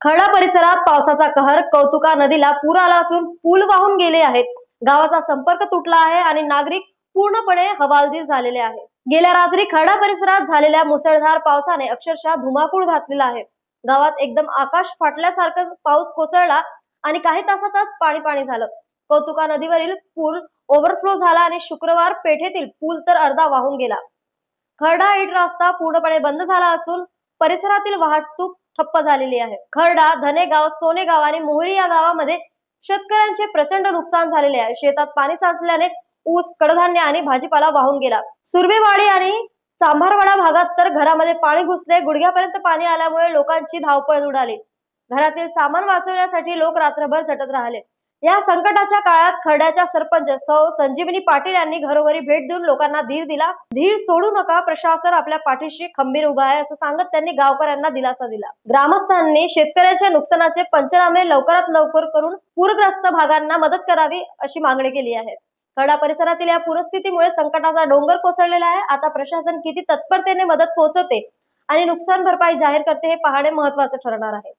खडा परिसरात पावसाचा कहर कौतुका नदीला पूर आला असून पूल वाहून गेले आहेत. गावाचा संपर्क तुटला आहे आणि नागरिक पूर्णपणे हवालदिल झालेले आहे गेल्या रात्री खडा परिसरात झालेल्या मुसळधार पावसाने अक्षरशः धुमाकूळ घातलेला आहे. गावात एकदम आकाश फाटल्यासारखं पाऊस कोसळला आणि काही तासातच पाणी पाणी झालं. कौतुका नदीवरील पूल ओव्हरफ्लो झाला आणि शुक्रवार पेठेतील पूल तर अर्धा वाहून गेला. खरडा इट रस्ता पूर्णपणे बंद झाला असून परिसरातील वाहतूक ठप्प झालेली आहे. खरडा धनेगाव सोनेगाव आणि मोहरी या गावामध्ये शेतकऱ्यांचे प्रचंड नुकसान झालेले आहे. शेतात पाणी साचल्याने ऊस कडधान्य आणि भाजीपाला वाहून गेला. सुरवेवाडी आणि सांभारवाडा भागात तर घरामध्ये पाणी घुसले. गुडघ्यापर्यंत पाणी आल्यामुळे लोकांची धावपळ उडाली. घरातील सामान वाचवण्यासाठी लोक रात्रभर झटत राहिले. या संकटाच्या काळात खरड्याच्या सरपंच सौ संजीवनी पाटील यांनी घरोघरी भेट देऊन लोकांना धीर दिला. धीर सोडू नका प्रशासन आपल्या पाठीशी खंबीर उभा आहे असं सांगत त्यांनी गावकऱ्यांना दिलासा दिला. ग्रामस्थांनी शेतकऱ्यांच्या नुकसानाचे पंचनामे लवकरात लवकर करून पूरग्रस्त भागांना मदत करावी अशी मागणी केली आहे. खडा परिसरातील या पूरस्थितीमुळे संकटाचा डोंगर कोसळलेला आहे. आता प्रशासन किती तत्परतेने मदत पोहोचवते आणि नुकसान भरपाई जाहीर करते हे पाहणे महत्त्वाचे ठरणार आहे.